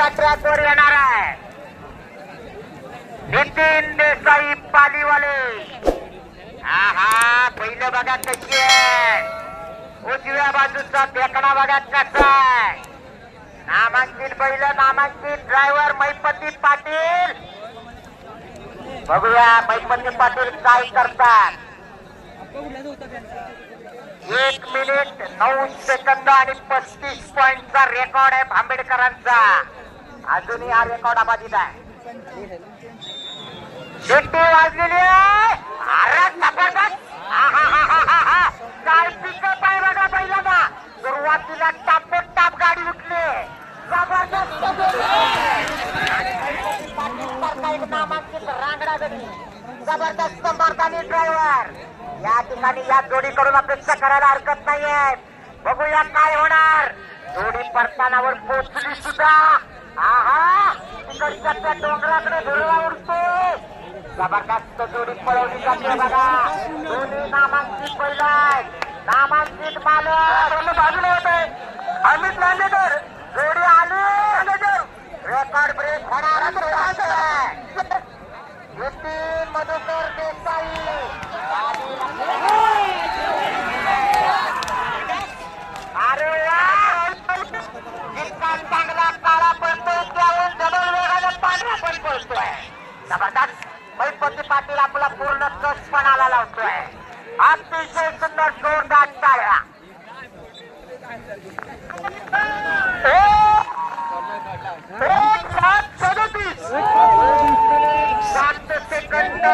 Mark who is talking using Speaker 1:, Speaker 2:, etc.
Speaker 1: ट्रॅकवर येणार आहे. नितीन देसाई पालीवाले. हा हा पहिलं बघा कशी आहे. उजव्या बाजूचा देखणा बघा कसा आहे. नामांकित पहिलं नामांकित ड्रायव्हर मैपती पाटील. बघूया मैपती पाटील काय करतात. एक मिनिट नऊ सेकंद आणि पस्तीस पॉइंटचा रेकॉर्ड आहे आंबेडकरांचा. अजूनही हा रेकॉर्ड अबाधित आहे. शेट्टी वाजलेली आहे. अरे जबरदस्त. काय पिकअप आहे बघा पहिल्यांदा. सुरुवातीला टापोट टाप गाडी उठली. जबरदस्त एक नामांकित रांगडा गडी. जबरदस्त मर्दानी ड्रायव्हर या ठिकाणी या जोडीकडून अपेक्षा करायला हरकत नाहीये. बघूया काय होणार. जोडी परतानावर पोचली सुद्धा. आहा तिकडच्या त्या डोंगराकडे धुरळा उडतो. जबरदस्त जोडी पळवली जाते बघा. दोन्ही नामांकित पहिलाय नामांकित मालक. बाजूला होत आहे. अमित लांडेकर जोडी आली. रेकॉर्ड ब्रेक होणार जबरदस्त. पाटील आपला पूर्ण कसपणाला लावतोय. अतिशय सुंदर जोरदार टाळ्या. सदतीस. सात सेकंद.